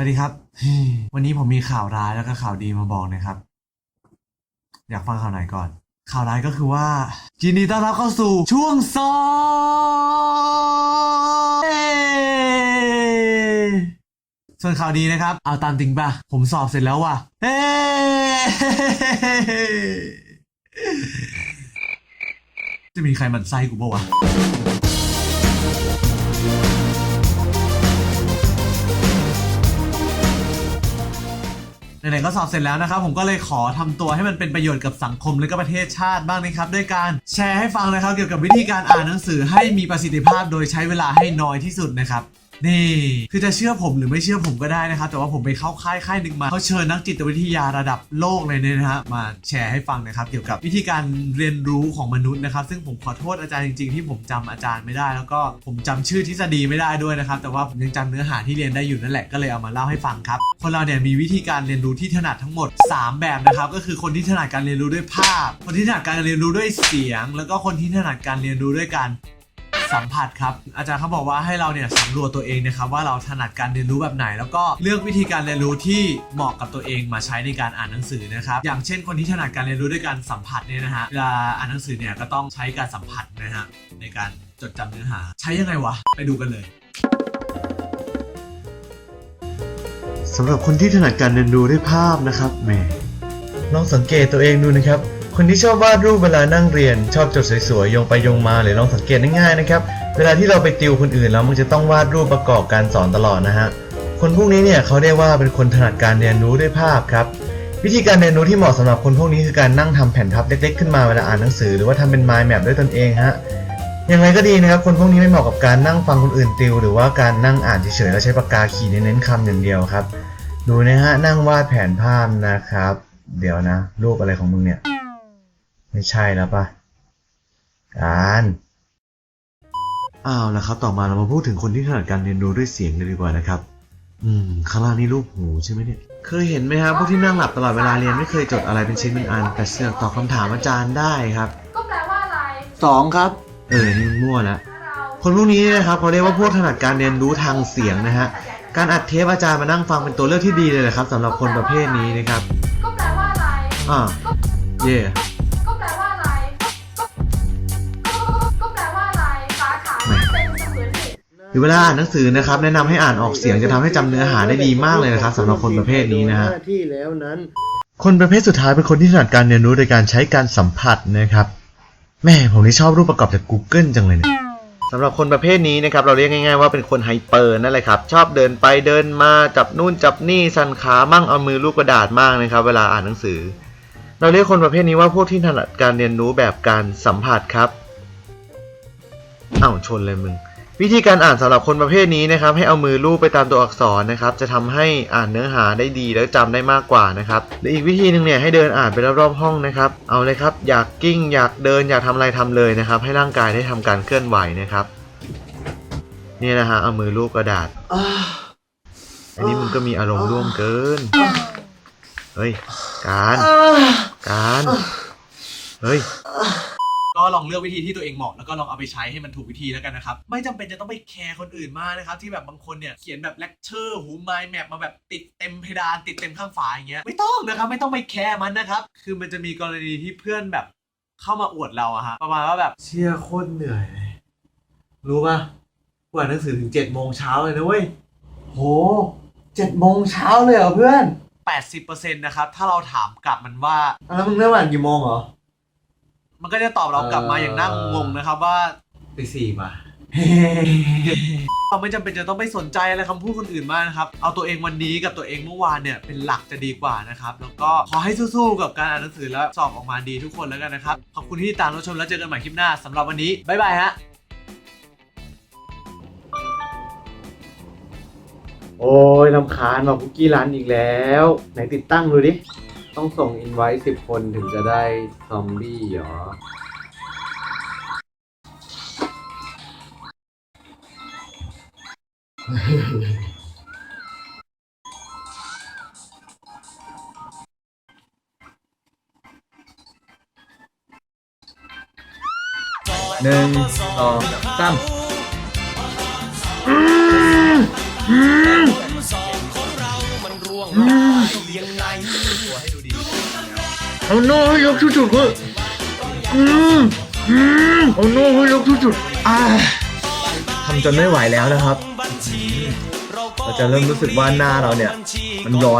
สวัสดีครับ วันนี้ผมมีข่าวร้ายแล้วก็ข่าวดีมาบอกนะครับ อยากฟังข่าวไหนก่อน ข่าวร้ายก็คือว่ายินดีต้อนรับเข้าสู่ช่วงสอบเย้ส่วนข่าวดีนะครับ เอาตามจริงป่ะ ผมสอบเสร็จแล้วว่ะเฮ้จะมีใครหมันไส้กูปะวะ ไหนๆก็สอบเสร็จแล้วนะครับผมก็เลยขอทำตัวให้มันเป็นประโยชน์กับสังคมและก็ประเทศชาติบ้างนะครับด้วยการแชร์ให้ฟังนะครับเกี่ยวกับวิธีการอ่านหนังสือให้มีประสิทธิภาพโดยใช้เวลาให้น้อยที่สุดนะครับ นี่ คือจะเชื่อผมหรือไม่เชื่อผมก็ได้นะครับ แต่ว่าผมไปเข้าค่ายค่ายหนึ่งมาเขาเชิญนักจิตวิทยาระดับโลกเลยเนี่ยนะฮะมาแชร์ให้ฟังนะครับ เกี่ยวกับวิธีการเรียนรู้ของมนุษย์นะครับ ซึ่งผมขอโทษอาจารย์จริงๆ ที่ผมจำอาจารย์ไม่ได้ แล้วก็ผมจำชื่อทฤษฎีไม่ได้ด้วยนะครับ แต่ว่าผมยังจำเนื้อหาที่เรียนได้อยู่นั่นแหละก็เลยเอามาเล่าให้ฟังครับคนเราเนี่ยมีวิธีการเรียนรู้ที่ถนัดทั้งหมด 3 แบบนะครับ ก็คือคนที่ถนัดการเรียนรู้ด้วยภาพ คนที่ถนัดการเรียนรู้ด้วยเสียง แล้วก็คนที่ถนัดการเรียนรู้ด้วยการ สัมผัสครับ อาจารย์เขาบอกว่าให้เราเนี่ยสำรวจตัวเองนะครับว่าเราถนัดการเรียนรู้แบบไหน แล้วก็เลือกวิธีการเรียนรู้ที่เหมาะกับตัวเองมาใช้ในการอ่านหนังสือนะครับอย่างเช่น คนที่ถนัดการเรียนรู้ด้วยการสัมผัสเนี่ยนะฮะเวลาอ่านหนังสือเนี่ยก็ต้องใช้การสัมผัสนะฮะในการจดจำเนื้อหา ใช้ยังไงวะไปดูกันเลยสำหรับคนที่ถนัดการเรียนรู้ด้วยภาพนะครับแหมลองสังเกตตัวเองดูนะครับ คนที่ชอบวาดรูปเวลานั่งเรียน ชอบจดสวยๆโยงไปโยงมาหรือลองสังเกตง่ายๆนะครับ เวลาที่เราไปติวคนอื่นแล้วมันจะต้องวาดรูปประกอบการสอนตลอดนะฮะคนพวกนี้เนี่ยเขาเรียกว่าเป็นคนถนัดการเรียนรู้ด้วยภาพครับวิธีการเรียนรู้ที่เหมาะสำหรับคนพวกนี้คือการนั่งทำแผ่นพับเล็กๆขึ้นมาเวลาอ่านหนังสือหรือว่าทำเป็น mind map ด้วยตนเองฮะอยังไงก็ดีนะครับคนพวกนี้ไม่เหมาะกับการนั่งฟังคนอื่นติว หรือว่าการนั่งอ่านเฉยๆแล้วใช้ปากกาขีดเน้นๆคำอย่างเดียวครับ ดูนะฮะนั่งวาดแผนภาพนะครับ เดี๋ยวนะ รูปอะไรของมึงเนี่ย ไม่ใช่แล้วปะการอ้าวแล้วครับ ต่อมาเรามาพูดถึงคนที่ถนัดการเรียนรู้ด้วยเสียงเลยดีกว่านะครับ อืมข้างล่างนี่รูปหูใช่ไหมเนี่ย เคยเห็นไหมครับพวกที่นั่งหลับตลอดเวลาเรียนไม่เคยจดอะไรเป็นชิ้นเป็นอัน แต่เสือกตอบคำถามอาจารย์ได้ครับก็แปลว่าอะไรสองครับ เออนี่มันมั่วแล้วถ้าเราคนพวกนี้นะครับเขาเรียกว่าพวกถนัดการเรียนรู้ทางเสียงนะฮะการอัดเทปอาจารย์มานั่งฟังเป็นตัวเลือกที่ดีเลยนะครับสำหรับคนประเภทนี้นะครับก็แปลว่าอะไรอ่าเย่ รือเวลาอ่านหนังสือนะครับ แนะนำให้อ่านออกเสียงจะทำให้จำเนื้อหาได้ดีมากเลยนะครับสำหรับคนประเภทนี้นะฮะหน้าที่แล้วนั้นคนประเภทสุดท้ายเป็นคนที่ถนัดการเรียนรู้โดยการใช้การสัมผัสนะครับแม่ผมนี่ชอบรูปประกอบจาก Google จังเลยเนี่ยสำหรับคนประเภทนี้นะครับเราเรียกง่ายๆว่าเป็นคนไฮเปอร์นั่นแหละครับ ชอบเดินไปเดินมาจับนู่นจับนี่สั่นขามั่งเอามือลูกกระดาษมากนะครับ เวลาอ่านหนังสือ เราเรียกคนประเภทนี้ว่าพวกที่ถนัดการเรียนรู้แบบการสัมผัสครับอ้าวชนเลยมึง วิธีการอ่านสำหรับคนประเภทนี้นะครับ ให้เอามือลูบไปตามตัวอักษรนะครับ จะทำให้อ่านเนื้อหาได้ดีแล้วจำได้มากกว่านะครับหรืออีกวิธีหนึ่งเนี่ยให้เดินอ่านไปรอบๆห้องนะครับเอาเลยครับอยากกิ้ง อยากเดินอยากทำอะไรทำเลยนะครับ ให้ร่างกายได้ทำการเคลื่อนไหวนะครับนี่นะฮะเอามือลูบกระดาษอันนี้มึงก็มีอารมณ์ร่วมเกินเฮ้ยการการเฮ้ย ก็ลองเลือกวิธีที่ตัวเองเหมาะแล้วก็ลองเอาไปใช้ให้มันถูกวิธีแล้วกันนะครับ ไม่จำเป็นจะต้องไปแคร์คนอื่นมากนะครับ ที่แบบบางคนเนี่ยเขียนแบบเลคเชอร์หูไมล์แมปมาแบบติดเต็มเพดานติดเต็มข้างฝาอย่างเงี้ยไม่ต้องนะครับไม่ต้องไปแคร์มันนะครับ คือมันจะมีกรณีที่เพื่อนแบบเข้ามาอวดเราอะฮะประมาณว่าแบบเชี่ยโคตรเหนื่อยเลยรู้ป่ะกว่าหนังสือถึงเจ็ดโมงเช้าเลยนะเว้ยโหเจ็ดโมงเช้าเลยเหรอเพื่อนแปดสิบเปอร์เซ็นต์นะครับ ถ้าเราถามกลับมันว่า แล้วมึงเริ่มอ่านกี่โมงเหรอ มันก็จะตอบเรากลับมาอย่างน่างงนะครับว่าไปสี่มา เราไม่จำเป็นจะต้องไปสนใจอะไรคำพูดคนอื่นมากนะครับ เอาตัวเองวันนี้กับตัวเองเมื่อวานเนี่ยเป็นหลักจะดีกว่านะครับ แล้วก็ขอให้สู้ๆกับการอ่านหนังสือแล้วสอบออกมาดีทุกคนแล้วกันนะครับ ขอบคุณที่ติดตามรับชมแล้วเจอกันใหม่คลิปหน้าสำหรับวันนี้ บ๊ายบายฮะ โอ้ยลำคาญบอกคุกกี้ร้านอีกแล้ว ไหนติดตั้งดูดิ ต้องส่งอินไว้สิบคนถึงจะได้ซอมบี้เหรอ หนึ่งสองสามเอาโน่ให้ยกที่สุดเว้ยอืมอืมเอาโน่ให้ยกที่สุดอ่าทำจนไม่ไหวแล้วนะครับ เราจะเริ่มรู้สึกว่าหน้าเราเนี่ย มันร้อน